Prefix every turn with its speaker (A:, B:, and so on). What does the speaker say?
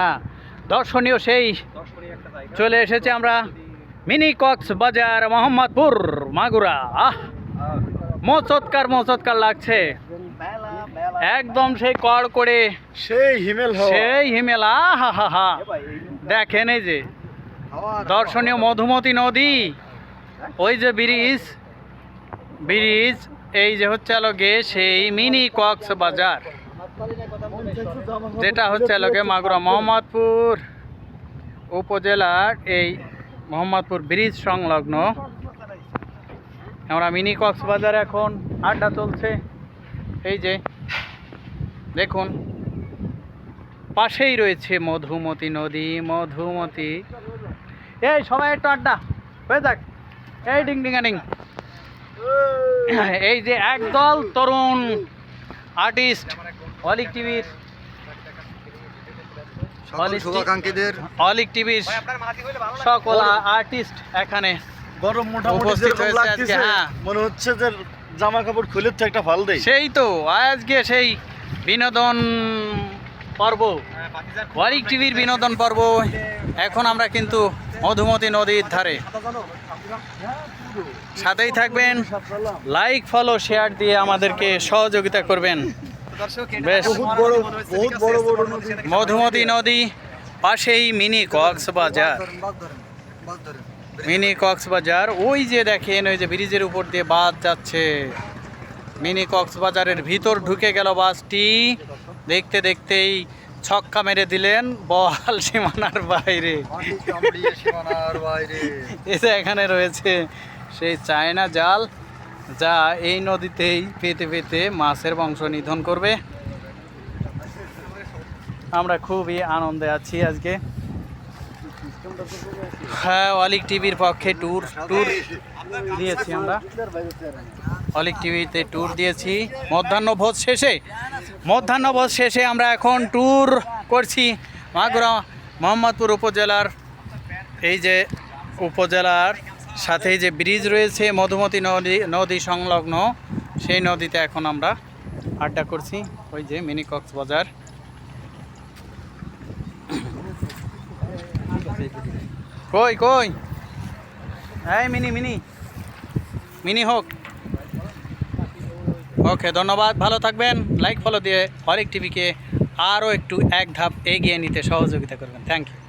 A: হ্যাঁ দর্শনীয় সেই চলে এসেছে আমরা মিনি কক্স বাজার মোহাম্মদপুর মাগুরা। আহ মোচৎকার মোচৎকার লাগছে। একদম সেই কড় করে
B: সেই হিমেল
A: সেই হিমেল হা হা। হা দেখেন এই যে দর্শনীয় মধুমতি নদী। ওই যে ব্রিজ ব্রিজ এই যে হচ্ছে আলোকে সেই মিনি কক্স বাজার। যেটা হচ্ছে লোকে মাগুরা মোহাম্মদপুর উপজেলার এই মোহাম্মদপুর ব্রিজ সংলগ্ন। আমরা মিনি কক্সবাজার এখন আড্ডা চলছে এই যে, দেখুন, পাশেই রয়েছে মধুমতি নদী, মধুমতি। এই, সবাই একটু আড্ডা, হয়ে যাক। এই, ডিং ডিঙাডিং এই যে, একদল তরুণ আর্টিস্ট অলিক টিভির। অলিক
B: শুভাকাঙ্ক্ষীদের
A: অলিক টিভির সকল আর্টিস্ট এখানে
B: গরম মোটামুটি লাগতেছে
A: হ্যাঁ।
B: মনে হচ্ছে যে জামা কাপড় খুলে তো একটা ফাল দেই।
A: সেই তো আজকে সেই বিনোদন পর্ব। ওয়ারিক টিভির বিনোদন পর্ব এখন আমরা কিন্তু মধুমতি নদীর ধারে। সাথেই থাকবেন লাইক ফলো শেয়ার দিয়ে আমাদেরকে সহযোগিতা করবেন। বেশ। মধুমতি নদী পাশেই মিনি কক্সবাজার। মিনি কক্সবাজার ওই যে দেখেন ওই যে ব্রিজের উপর দিয়ে বাস যাচ্ছে। মিনি কক্সবাজারের ভিতর ঢুকে গেল বাসটি। দেখতে দেখতেই ছক্কা মেরে দিলেন বল সীমানার বাইরে। যে এখানে রয়েছে সেই চায়না জাল। যা এই নদীতেই পেতে পেতে মাছের বংশ নিধন করবে। আমরা খুবই আনন্দে আছি আজকে। হ্যাঁ অলিক টিভির পক্ষে ট্যুর ট্যুর দিয়েছি আমরা। অলিক টিভিতে ট্যুর দিয়েছি। মধ্যাহ্নভোজ শেষে মধ্যাহ্নভোজ শেষে আমরা এখন ট্যুর করছি মাগুরা, মোহাম্মদপুর উপজেলার, এই যে উপজেলার সাথে যে ব্রিজ রয়েছে, মধুমতি নদী নদী সংলগ্ন, সেই নদীতে এখন আমরা আড্ডা করছি, ওই যে মিনি কক্সবাজার। কই কই? হ্যাঁ মিনি মিনি। মিনি হোক। ওকে, ধন্যবাদ, ভালো থাকবেন। লাইক ফলো দিয়ে হরেক টিভিকে আরও একটু এক ধাপ এগিয়ে নিতে সহযোগিতা করবেন। Thank you